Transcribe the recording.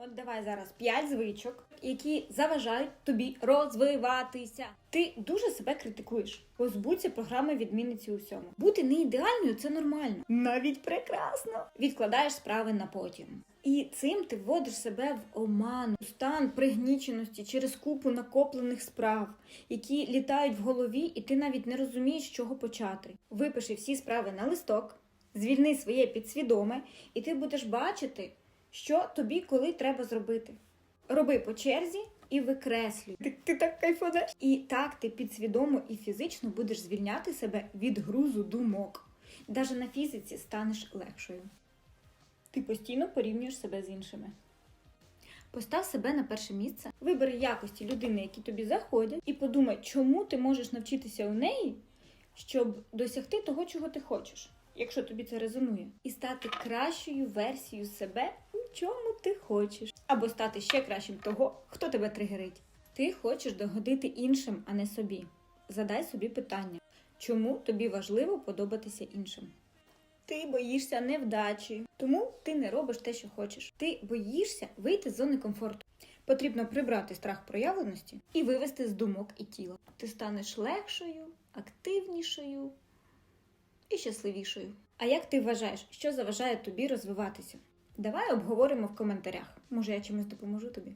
От давай зараз п'ять звичок, які заважають тобі розвиватися. Ти дуже себе критикуєш. Позбудься програми відмінниці у всьому. Бути не ідеальною це нормально, навіть прекрасно. Відкладаєш справи на потім. І цим ти вводиш себе в оману, стан пригніченості через купу накоплених справ, які літають в голові, і ти навіть не розумієш, з чого почати. Випиши всі справи на листок, звільни своє підсвідоме, і ти будеш бачити, що тобі коли треба зробити. Роби по черзі і викреслюй. Ти, ти так кайфанеш. І так ти підсвідомо і фізично будеш звільняти себе від грузу думок. Даже на фізиці станеш легшою. Ти постійно порівнюєш себе з іншими. Постав себе на перше місце, вибери якості людини, які тобі заходять, і подумай, чому ти можеш навчитися у неї, щоб досягти того, чого ти хочеш, якщо тобі це резонує, і стати кращою версією себе чому ти хочеш, або стати ще кращим того, хто тебе тригерить. Ти хочеш догодити іншим, а не собі. Задай собі питання, чому тобі важливо подобатися іншим. Ти боїшся невдачі, тому ти не робиш те, що хочеш. Ти боїшся вийти з зони комфорту. Потрібно прибрати страх проявленості і вивести з думок і тіла. Ти станеш легшою, активнішою і щасливішою. А як ти вважаєш, що заважає тобі розвиватися? Давай обговоримо в коментарях. Може, я чимось допоможу тобі.